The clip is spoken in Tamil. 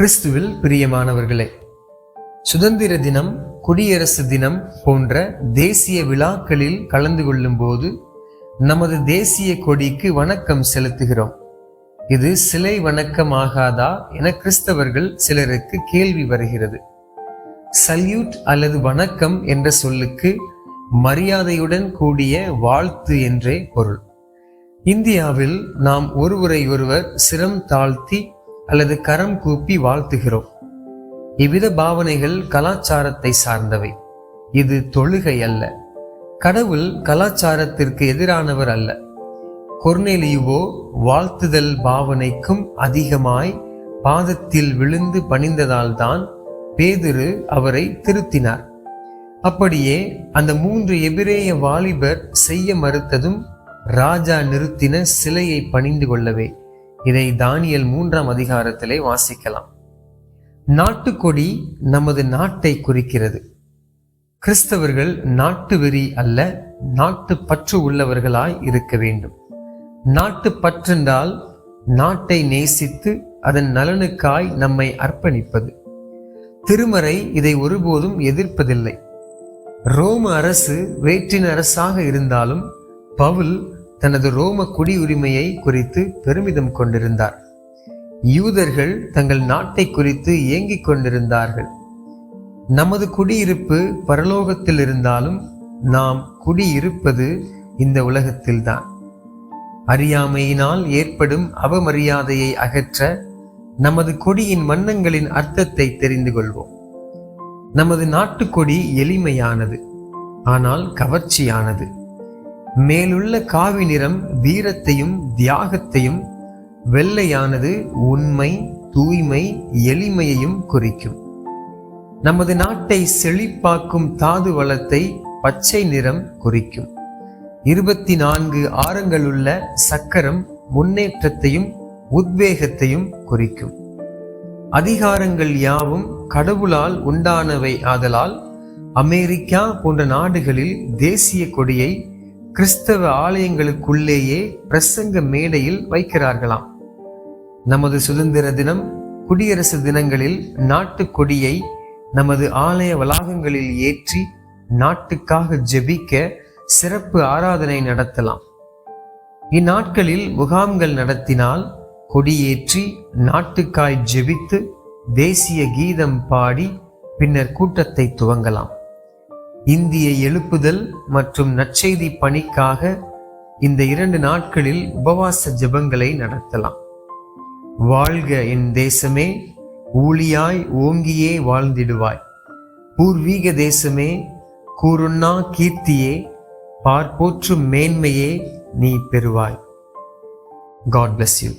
கிறிஸ்துவில் பிரியமானவர்களே சுதந்திர தினம் குடியரசு தினம் போன்ற தேசிய விழாக்களில் கலந்து கொள்ளும்போது நமது தேசிய கொடிக்கு வணக்கம் செலுத்துகிறோம். இது சிலை வணக்கம் ஆகாதா என கிறிஸ்தவர்கள் சிலருக்கு கேள்வி வருகிறது. சல்யூட் அல்லது வணக்கம் என்ற சொல்லுக்கு மரியாதையுடன் கூடிய வாழ்த்து என்றே பொருள். இந்தியாவில் நாம் ஒருவரை ஒருவர் சிரம் தாழ்த்தி அல்லது கரம் கூப்பி வாழ்த்துகிறோம். இவ்வித பாவனைகள் கலாச்சாரத்தை சார்ந்தவை. இது தொழுகை அல்ல. கடவுள் கலாச்சாரத்திற்கு எதிரானவர் அல்ல. கொர்னேலியுவோ வாழ்த்துதல் பாவனைக்கும் அதிகமாய் பாதத்தில் விழுந்து பணிந்ததால்தான் பேதுரு அவரை திருத்தினார். அப்படியே அந்த மூன்று எபிரேய வாலிபர் செய்ய மறுத்ததும் ராஜா நிறுத்தின சிலையை பணிந்து கொள்ளவே இதை தானியல் மூன்றாம் அதிகாரத்திலே வாசிக்கலாம். நாட்டுக்கொடி நமது நாட்டை குறிக்கிறது. கிறிஸ்தவர்கள் நாட்டு வெறி அல்ல நாட்டு பற்று உள்ளவர்களாய் இருக்க வேண்டும். நாட்டு பற்றென்றால் நாட்டை நேசித்து அதன் நலனுக்காய் நம்மை அர்ப்பணிப்பது. திருமறை இதை ஒருபோதும் எதிர்ப்பதில்லை. ரோம அரசு வேற்றின் அரசாக இருந்தாலும் பவுல் தனது ரோம குடியுரிமையை குறித்து பெருமிதம் கொண்டிருந்தார். யூதர்கள் தங்கள் நாட்டை குறித்து ஏங்கிக் கொண்டிருந்தார்கள். நமது குடியிருப்பு பரலோகத்தில் இருந்தாலும் நாம் குடியிருப்பது இந்த உலகத்தில்தான். அறியாமையினால் ஏற்படும் அவமரியாதையை அகற்ற நமது கொடியின் வண்ணங்களின் அர்த்தத்தை தெரிந்து கொள்வோம். நமது நாட்டுக்கொடி எளிமையானது ஆனால் கவர்ச்சியானது. மேலுள்ள காவி நிறம் வீரத்தையும் தியாகத்தையும் வெள்ளையானது உண்மை தூய்மை எளிமையையும் குறிக்கும். நமது நாட்டை செழிப்பாக்கும் தாது வளத்தை பச்சை நிறம் குறிக்கும். இருபத்தி நான்கு ஆரங்களுள்ள சக்கரம் முன்னேற்றத்தையும் உத்வேகத்தையும் குறிக்கும். அதிகாரங்கள் யாவும் கடவுளால் உண்டானவை ஆதலால் அமெரிக்கா போன்ற நாடுகளில் தேசிய கொடியை கிறிஸ்தவ ஆலயங்களுக்குள்ளேயே பிரசங்க மேடையில் வைக்கிறார்களாம். நமது சுதந்திர தினம் குடியரசு தினங்களில் நாட்டு கொடியை நமது ஆலய வளாகங்களில் ஏற்றி நாட்டுக்காக ஜெபிக்க சிறப்பு ஆராதனை நடத்தலாம். இந்நாட்களில் முகாம்கள் நடத்தினால் கொடியேற்றி நாட்டுக்காய் ஜெபித்து தேசிய கீதம் பாடி பின்னர் கூட்டத்தை துவங்கலாம். இந்திய எழுப்புதல் மற்றும் நற்செய்தி பணிக்காக இந்த இரண்டு நாட்களில் உபவாச ஜெபங்களை நடத்தலாம். வாழ்க என் தேசமே ஊழியாய் ஓங்கியே வாழ்ந்திடுவாய். பூர்வீக தேசமே கூறுண்ணா கீர்த்தியே பார்ப்போற்றும் மேன்மையே நீ பெறுவாய். God bless you